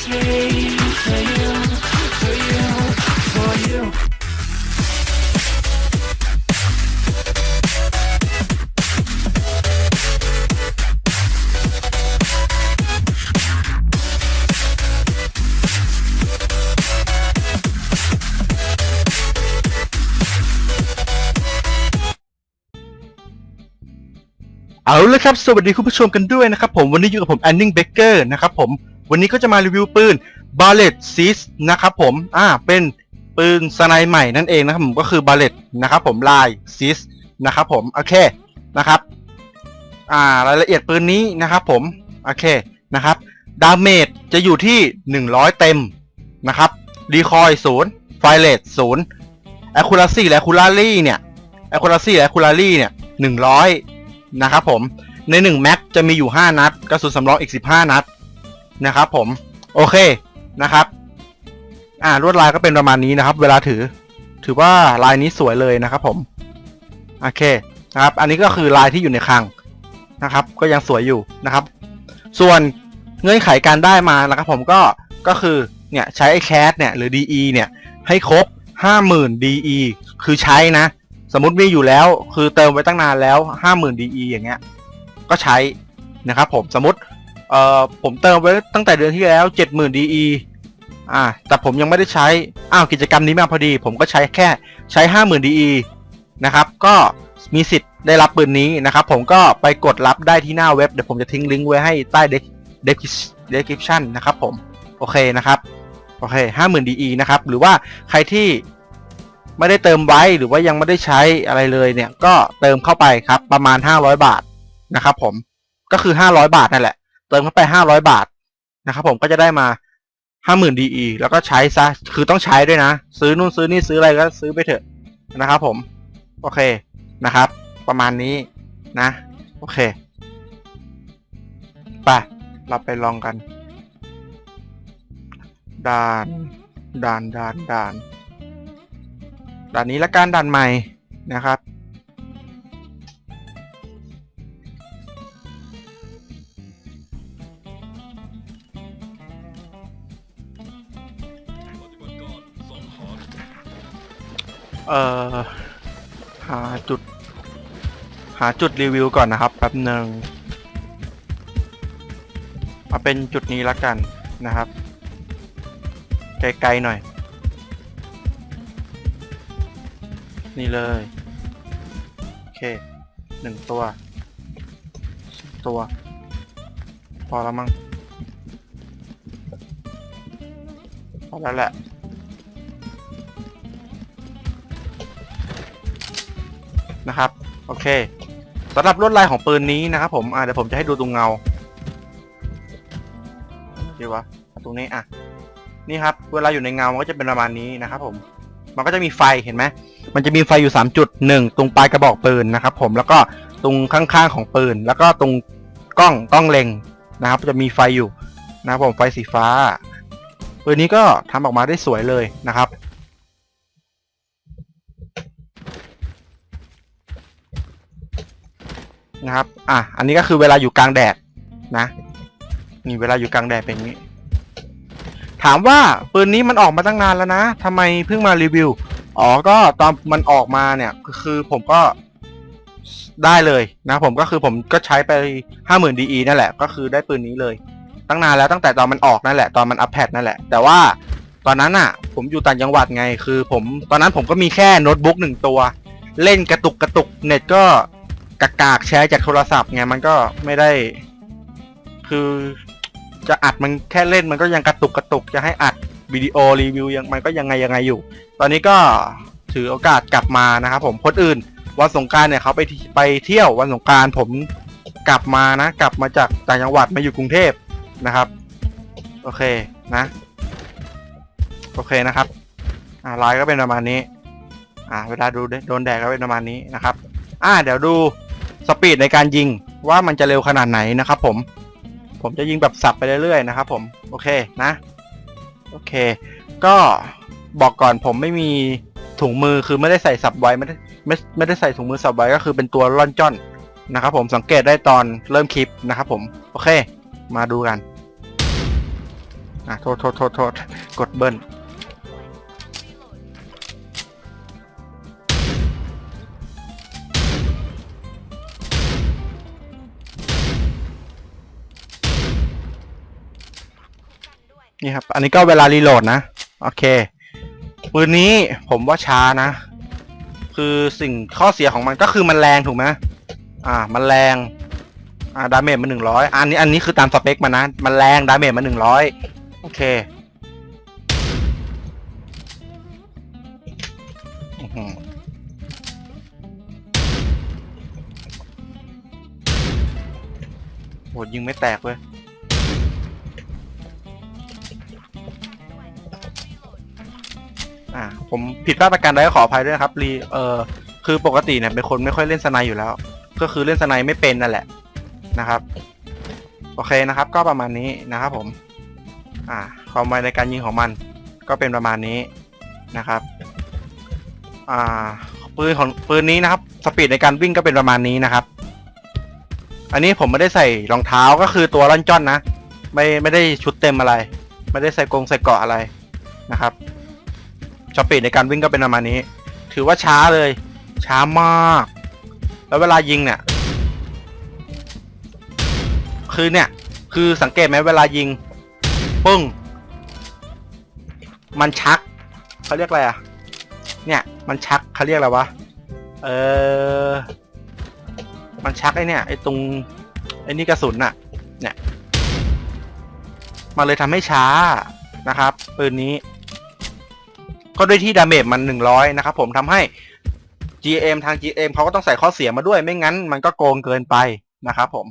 เอาละครับ สวัสดีคุณผู้ชมกันด้วยนะครับผมวันนี้อยู่กับผมแอนนิงเบเกอร์นะครับผม วันนี้ก็จะมารีวิวปืน b a l l e t s i s นะครับผม อ่า เป็นปืนสไนใหม่นั่นเองนะครับผมก็คือ b a l l e t นะครับผมลาย s i s นะครับผม โอเค นะครับ อ่า รายละเอียดปืนนี้นะครับผม โอเค นะครับ ดาเมจจะอยู่ที่ 100 เต็มนะครับดีคอยศูนย์ไฟเลตศูนย์แอคูราซี่และคูลารี่เนี่ยแอคูราซี่และคูลารี่เนี่ยหนึ่งร้อยนะครับผม ในหนึ่งแม็กจะมีอยู่5นัดกระสุนสำรองอีก15นัด นะครับผมโอเคนะครับ อ่าลวดลายก็เป็นประมาณนี้นะครับ เวลาถือ ถือว่าลายนี้สวยเลยนะครับ ผมโอเคนะครับ อันนี้ก็คือลายที่อยู่ในคลังนะครับ ก็ยังสวยอยู่นะครับ ส่วนเงื่อนไขการได้มานะครับ ผมก็ก็คือเนี่ยใช้ไอ้แคสเนี่ยหรือ DE เนี่ยให้ครบ 50,000 DE คือใช้นะ สมมติมีอยู่แล้ว คือเติมไว้ตั้งนานแล้ว 50,000 DE อย่างเงี้ย ก็ใช้นะครับผมสมมติ เอ่อผมเติมไว้ตั้งแต่เดือนที่แล้ว 70,000 DE อ่า แต่ผมยังไม่ได้ใช้อ้าวกิจกรรมนี้มาพอดี ผมก็ใช้แค่ใช้ 50,000 DE นะครับ ก็มีสิทธิ์ได้รับปืนนี้นะครับ ผมก็ไปกดรับได้ที่หน้าเว็บ เดี๋ยวผมจะทิ้งลิงก์ไว้ให้ใต้ description นะครับผม โอเคนะครับ โอเค 50,000 DE นะครับ หรือว่าใครที่ไม่ได้เติมไว้หรือว่ายังไม่ได้ใช้อะไรเลยเนี่ย ก็เติมเข้าไปครับประมาณ 500 บาทนะครับผมก็คือ 500 บาทนั่นแหละ เติมเข้าไป500บาทนะครับผมก็จะได้มา50,000 DE แล้วก็ใช้ซะคือต้องใช้ด้วยนะ ซื้อนู่นซื้อนี่ซื้ออะไรก็ซื้อไปเถอะนะครับผมโอเคนะครับ ประมาณนี้นะ โอเคไปเราไปลองกันด่านด่านด่านด่านด่านนี้ละกันด่านใหม่นะครับ เอ่อ หาจุด หาจุดรีวิวก่อนนะครับแป๊บหนึ่งเอาเป็นจุดนี้ละกันนะครับ ไกลๆหน่อย นี่เลย โอเคหนึ่งตัวสองตัว พอแล้วมั้งพอแล้วแหละ นะครับโอเคสำหรับลวดลายของปืนนี้นะครับผมอ่าเดี๋ยวผมจะให้ดูตรงเงาดีวะตรงนี้อะนี่ครับเวลาอยู่ในเงา มันก็จะเป็นประมาณนี้นะครับผมมันก็จะมีไฟเห็นไหมมันจะมีไฟอยู่ 3 จุดหนึ่งตรงปลายกระบอกปืนนะครับผมแล้วก็ตรงข้างๆของปืน แล้วก็ตรงกล้องกล้องเล็งนะครับ จะมีไฟอยู่นะครับผมไฟสีฟ้าปืนนี้ก็ทำออกมาได้สวยเลยนะครับ นะครับ อะ อันนี้ก็คือเวลาอยู่กลางแดดนะ นี่เวลาอยู่กลางแดดเป็นงนี้ ถามว่าปืนนี้มันออกมาตั้งนานแล้วนะทำไมเพิ่งมารีวิว อ๋อ ก็ตอนมันออกมาเนี่ยคือผมก็ได้เลยนะ ผมก็คือผมก็ใช้ไปห้าหมื่นดีนั่นแหละ ก็คือได้ปืนนี้เลย ตั้งนานแล้วตั้งแต่ตอนมันออกนั่นแหละ ตอนมันอัปเดตนั่นแหละ แต่ว่าตอนนั้นอะ ผมอยู่ต่างจังหวัดไง คือ ผมตอนนั้นผมก็มีแค่โน้ตบุ๊กหนึ่งตัว เล่นกระตุกกระตุกเน็ตก็ กากากแชร์จากโทรศัพท์ไงมันก็ไม่ได้ คือจะอัดมันแค่เล่นมันก็ยังกระตุกกระตุกจะให้อัดวิดีโอรีวิวยังมันก็ยังไงยังไงอยู่ ตอนนี้ก็ถือโอกาสกลับมานะครับผมคนอื่นวันสงการเนี่ยเขาไปไปเที่ยววันสงการผมกลับมานะ กลับมาจากต่างจังหวัดมาอยู่กรุงเทพนะครับ โอเคนะ โอเคนะครับ อ่าลายก็เป็นประมาณนี้ อ่า เวลาดูโดนแดดก็เป็นประมาณนี้นะครับ อ่า เดี๋ยวดู สปีดในการยิงว่ามันจะเร็วขนาดไหนนะครับผม ผมจะยิงแบบสับไปเรื่อยๆนะครับผมโอเคนะโอเค ก็บอกก่อนผมไม่มีถุงมือคือไม่ได้ใส่สับไว้ไม่ได้ไม่ไม่ได้ใส่ถุงมือสับไว้ก็คือเป็นตัวร่อนจ้อนนะครับผมสังเกตได้ตอนเริ่มคลิปนะครับผมโอเค มาดูกันอะโทษโทษโทษโทษกดเบิ้ล นี่ครับ อันนี้ก็เวลารีโหลดนะ โอเค ปืนนี้ผมว่าช้านะ คือสิ่งข้อเสียของมันก็คือมันแรงถูกไหมอ่า มันแรง อ่า ดาเมจมันหนึ่งร้อยอันนี้ อันนี้คือตามสเปคมันนะ มันแรง ดาเมจมันหนึ่งร้อยโอเคอื้อหือโหยิงไม่แตกเว้ย อ่าผมผิดพลาดประการใดก็ขออภัยด้วยนะครับรีเออคือปกติเนี่ยเป็นคนไม่ค่อยเล่นสไนด์อยู่แล้ว ก็คือเล่นสไนด์ไม่เป็นนั่นแหละนะครับโอเคนะครับ ก็ประมาณนี้นะครับผม อ่าความไวในการยิงของมัน ก็เป็นประมาณนี้นะครับ อ่าปืนของปืนนี้นะครับสปีดในการวิ่งก็เป็นประมาณนี้นะครับ อันนี้ผมไม่ได้ใส่รองเท้าก็คือตัวล่อนจ้อนนะ ไม่ไม่ได้ชุดเต็มอะไร ไม่ได้ใส่กรงใส่เกาะอะไรนะครับ สปีดในการวิ่งก็เป็นประมาณนี้ ถือว่าช้าเลย ช้ามาก แล้วเวลายิงเนี่ย คือเนี่ย คือสังเกตไหมเวลายิง ปึ้ง มันชักเขาเรียกอะไรอะ เนี่ย มันชักเขาเรียกอะไรวะ เออ มันชักไอเนี่ยไอตรงไอนี่กระสุนน่ะเนี่ย มันเลยทำให้ช้านะครับปืนนี้ ก็ด้วยที่ดาเมจมัน 100 นะครับผมทำให้ GM ทาง GM เขาก็ต้องใส่ข้อเสียมาด้วยไม่งั้นมันก็โกงเกินไปนะครับผม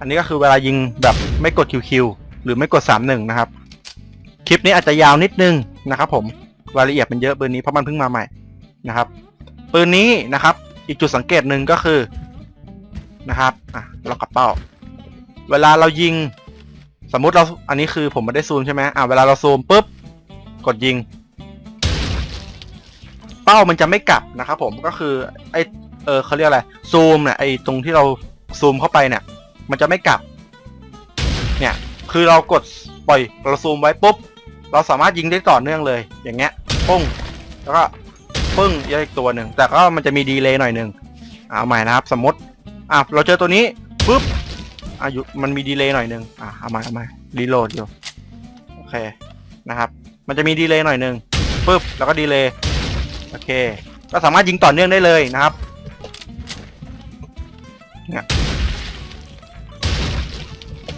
อันนี้ก็คือเวลายิงแบบไม่กด QQ หรือไม่กด 31 นะครับ คลิปนี้อาจจะยาวนิดนึงนะครับผมรายละเอียดมันเยอะปืนนี้เพราะมันเพิ่งมาใหม่นะครับปืนนี้นะครับ อีกจุดสังเกตหนึ่งก็คือนะครับอะเรากลับเป้า เวลาเรายิง สมมุติเราอันนี้คือผมไม่ได้ซูมใช่ไหมอ่าเวลาเราซูมปุ๊บกดยิง เป้ามันจะไม่กลับนะครับผมก็คือไอเออเขาเรียกอะไรซูมเนี่ยไอตรงที่เราซูมเข้าไปเนี่ย มันจะไม่กลับ เนี่ย คือเรากดปล่อยเราซูมไว้ปุ๊บเราสามารถยิงได้ต่อเนื่องเลย อย่างเงี้ยปุ้งแล้วก็ปึ้งอีกตัวหนึ่งแต่ก็มันจะมีดีเลย์หน่อยหนึ่งเอาใหม่นะครับ สมมติอะเราเจอตัวนี้ปุ๊บ อายุมันมีดีเลย์หน่อยหนึงอะเอามาเอามารีโหลดอยู่โอเคนะครับ มันจะมีดีเลย์หน่อยหนึงปุ๊บแล้วก็ดีเลย์โอเค ก็สามารถยิงต่อเนื่องได้เลยนะครับเนี่ย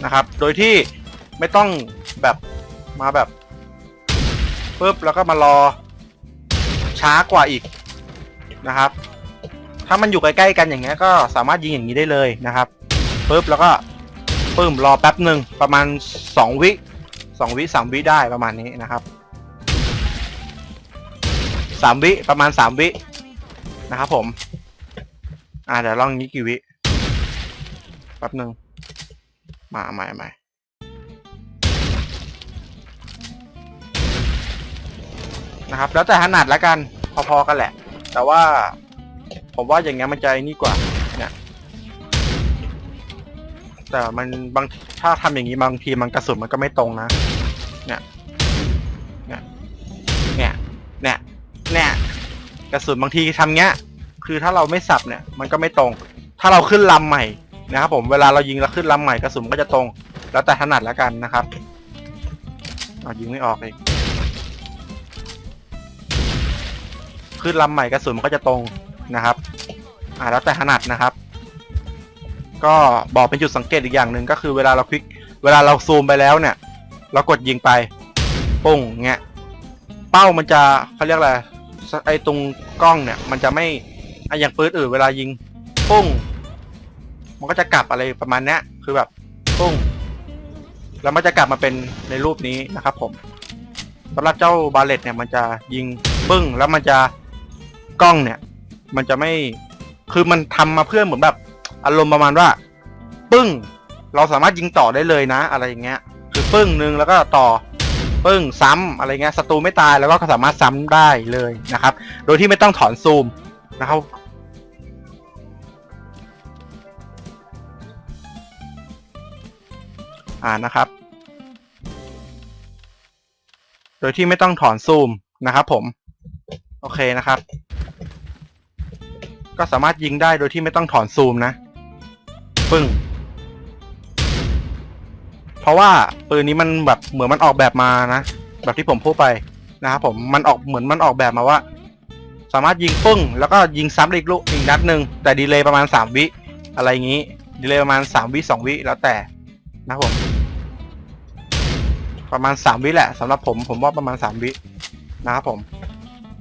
นะครับ โดยที่ไม่ต้องแบบมาแบบปุ๊บแล้วก็มารอช้ากว่าอีกนะครับ ถ้ามันอยู่ใกล้ๆกันอย่างเงี้ยก็สามารถยิงอย่างนี้ได้เลยนะครับ ปุ๊บแล้วก็ปึ้มรอแป๊บหนึ่งประมาณสองวิสองวิสามวิได้ประมาณนี้นะครับสามวิประมาณสามวินะครับผม อ่าเดี๋ยวลองนี้กี่วิแป๊บหนึ่งมาใหม่ใหม่นะครับ แล้วแต่ถนัดแล้วกันพอๆกันแหละ แต่ว่า ผมว่าอย่างเงี้ยมันจะนี่กว่าเนี่ย แต่มันบางถ้าทำอย่างนี้บางทีมันกระสุนมันก็ไม่ตรงนะ เนี่ย เนี่ย เนี่ย เนี่ย เนี่ยกระสุนบางทีทำเงี้ย คือถ้าเราไม่สับเนี่ย มันก็ไม่ตรง ถ้าเราขึ้นลำใหม่นะครับผม เวลาเรายิงเราขึ้นลำใหม่กระสุนก็จะตรง แล้วแต่ถนัดแล้วกันนะครับเอายิงไม่ออกเลยขึ้นลำใหม่กระสุนมันก็จะตรงนะครับ อ่าแล้วแต่ถนัดนะครับ ก็บอกเป็นจุดสังเกตอีกอย่างหนึ่งก็คือเวลาเราคลิก เวลาเราซูมไปแล้วเนี่ย เรากดยิงไปปุ้งเงี้ยเป้ามันจะเขาเรียกอะไรไอตรงกล้องเนี่ย มันจะไม่ไออย่างปืนอื่นเวลายิงปุ้ง มันก็จะกลับอะไรประมาณเนี้ยคือแบบปุ้ง แล้วมันจะกลับมาเป็นในรูปนี้นะครับ ผมสำหรับเจ้าบาเลตเนี่ย มันจะยิงปึ้ง แล้วมันจะกล้องเนี่ย มันจะไม่คือมันทำมาเพื่อเหมือนแบบ อารมณ์ประมาณว่า ปึ้ง เราสามารถยิงต่อได้เลยนะ อะไรอย่างเงี้ย คือปึ้งหนึ่งแล้วก็ต่อ ปึ้งซ้ำอะไรเงี้ยศัตรูไม่ตายแล้วก็สามารถซ้ำได้เลยนะครับ โดยที่ไม่ต้องถอนซูมนะครับอ่านะครับ โดยที่ไม่ต้องถอนซูมนะครับ ผม โอเคนะครับ ก็สามารถยิงได้โดยที่ไม่ต้องถอนซูมนะ ปึ้ง เพราะว่าปืนนี้มันแบบเหมือนมันออกแบบมานะ แบบที่ผมพูดไปนะครับผมมันออกเหมือนมันออกแบบมาว่า สามารถยิงปึ้ง แล้วก็ยิงซ้ำอีกลูกอีกนัดหนึ่งแต่ดีเลย์ประมาณ 3 วิ อะไรอย่างนี้ ดีเลย์ประมาณ 3 วิ 2 วิ แล้วแต่นะครับผม ประมาณ 3 วิแหละสำหรับผมผมว่าประมาณ 3 วินะครับผม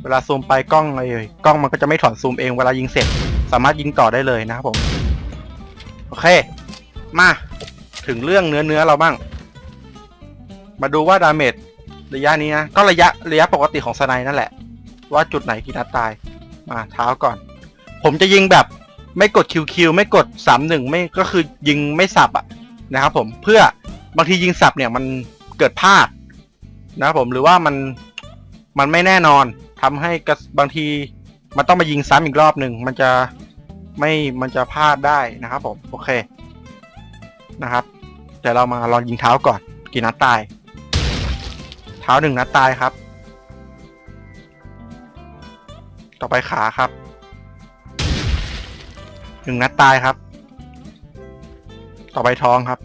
เวลาซูมไปกล้องเลยกล้องมันก็จะไม่ถอนซูมเองเวลายิงเสร็จ สามารถยิงต่อได้เลยนะครับผม โอเค มา ถึงเรื่องเนื้อเนื้อเราบ้าง มาดูว่าดาเมจระยะนี้นะ ก็ระยะระยะปกติของสไนนั่นแหละ ว่าจุดไหนกี่นัดตาย มาเท้าก่อน ผมจะยิงแบบไม่กดคิวคิวไม่กดสามหนึ่งไม่ก็คือยิงไม่สับอะนะครับผมเพื่อบางทียิงสับเนี่ยมันเกิดพลาดนะครับผมหรือว่ามันมันไม่แน่นอนทำให้บางทีมันต้องมายิงซ้ำอีกรอบหนึ่งมันจะ ไม่มันจะพลาดได้นะครับผมโอเคนะครับเดี๋ยวเรามาลองยิงเท้าก่อนกี่นัดตาย เท้าหนึ่งนัดตายครับ ต่อไปขาครับหนึ่งนัดตายครับ ต่อไปท้องครับ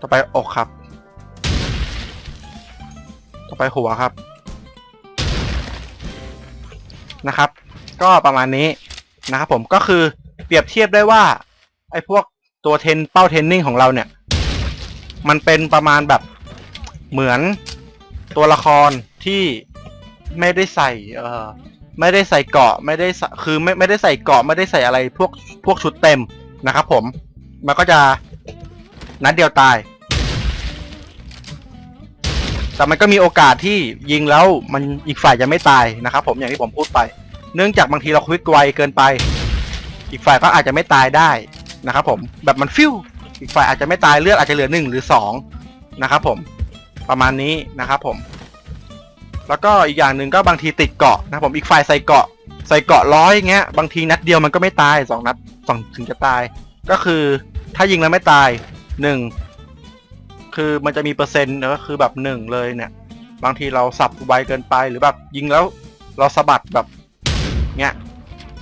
ต่อไปอกครับ ต่อไปหัวครับ นะครับ ก็ประมาณนี้นะครับผมก็คือเปรียบเทียบได้ว่า ไอ้พวกตัวเทนเป้าเทนนิ่งของเราเนี่ย มันเป็นประมาณแบบเหมือนตัวละครที่ไม่ได้ใส่เอ่อไม่ได้ใส่เกาะไม่ได้คือไม่ไม่ได้ใส่เกาะไม่ได้ใส่อะไรพวกพวกชุดเต็มนะครับผมมันก็จะนัดเดียวตาย แต่มันก็มีโอกาสที่ยิงแล้วมันอีกฝ่ายจะไม่ตายนะครับ ผมอย่างที่ผมพูดไป เนื่องจากบางทีเราควิกไวเกินไป อีกฝ่ายก็อาจจะไม่ตายได้นะครับ ผมแบบมันฟิวอีกฝ่ายอาจจะไม่ตายเลือดอาจจะเหลือหนึ่งหรือสองนะครับ ผมประมาณนี้นะครับ ผม แล้วก็อีกอย่างหนึ่งก็บางทีติดเกาะนะผมอีกฝ่ายใส่เกาะ ใส่เกาะร้อยอย่างเงี้ยบางทีนัดเดียวมันก็ไม่ตายสองนัดสองถึงจะตาย ก็คือถ้ายิงแล้วไม่ตายหนึ่ง คือมันจะมีเปอร์เซ็นต์นะก็คือแบบหนึ่งเลยเนี่ย บางทีเราสับไวเกินไปหรือแบบยิงแล้วเราสะบัดแบบเงี้ย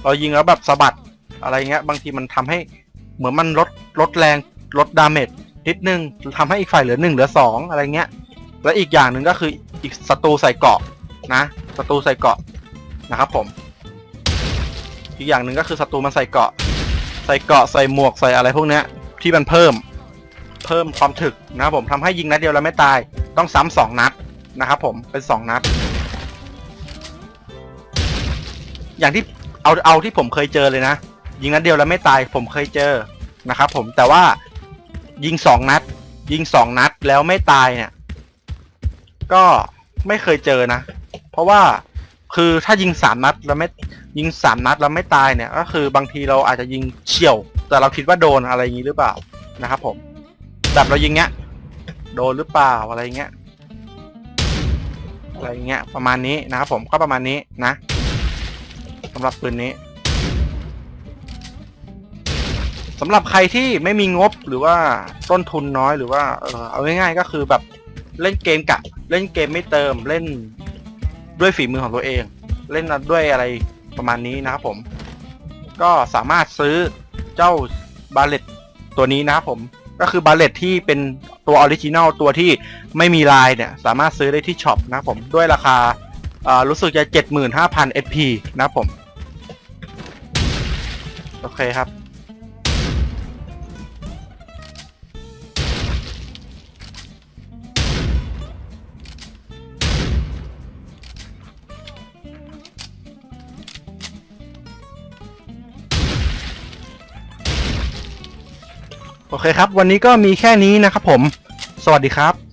เรายิงแล้วแบบสะบัดอะไรเงี้ย บางทีมันทำให้เหมือนมันลดลดแรงลดดาเมจนิดนึงทำให้อีกฝ่ายเหลือหนึ่งเหลือสองอะไรเงี้ย และอีกอย่างหนึ่งก็คืออีกศัตรูใส่เกาะนะศัตรูใส่เกาะนะครับผม อีกอย่างหนึ่งก็คือศัตรูมันใส่เกาะ ใส่เกาะใส่หมวกใส่อะไรพวกเนี้ยที่มันเพิ่ม เพิ่มความถึกนะครับผมทำให้ยิงนัดเดียวแล้วไม่ตายต้องซ้ำสองนัดนะครับผมเป็นสองนัด อย่างที่เอาเอาที่ผมเคยเจอเลยนะ ยิงนัดเดียวแล้วไม่ตายผมเคยเจอนะครับผมแต่ว่ายิงสองนัด ยิงสองนัดแล้วไม่ตายเนี่ย ก็ไม่เคยเจอนะ เพราะว่าคือถ้ายิงสามนัดแล้วไม่ยิงสามนัดแล้วไม่ตายเนี่ย ก็คือบางทีเราอาจจะยิงเฉี่ยว แต่เราคิดว่าโดนอะไรอย่างนี้หรือเปล่านะครับผม แบบเรายิงเงี้ย โดนหรือเปล่าอะไรเงี้ย อะไรเงี้ย ประมาณนี้นะครับผมก็ประมาณนี้นะสำหรับปืนนี้สำหรับใครที่ไม่มีงบหรือว่าต้นทุนน้อยหรือว่าเออเอาง่ายๆก็คือแบบเล่นเกมกะ เล่นเกมไม่เติมเล่นด้วยฝีมือของตัวเอง เล่นด้วยอะไรประมาณนี้นะครับผม ก็สามารถซื้อเจ้าบาเลตตัวนี้นะครับผม ก็คือบาเลตที่เป็นตัวออริจินัลตัวที่ไม่มีลายเนี่ย สามารถซื้อได้ที่ช็อปนะครับผมด้วยราคาอ่ารู้สึกจะ 75,000 SP นะครับผม โอเคครับ โอเคครับ วันนี้ก็มีแค่นี้นะครับผม สวัสดีครับ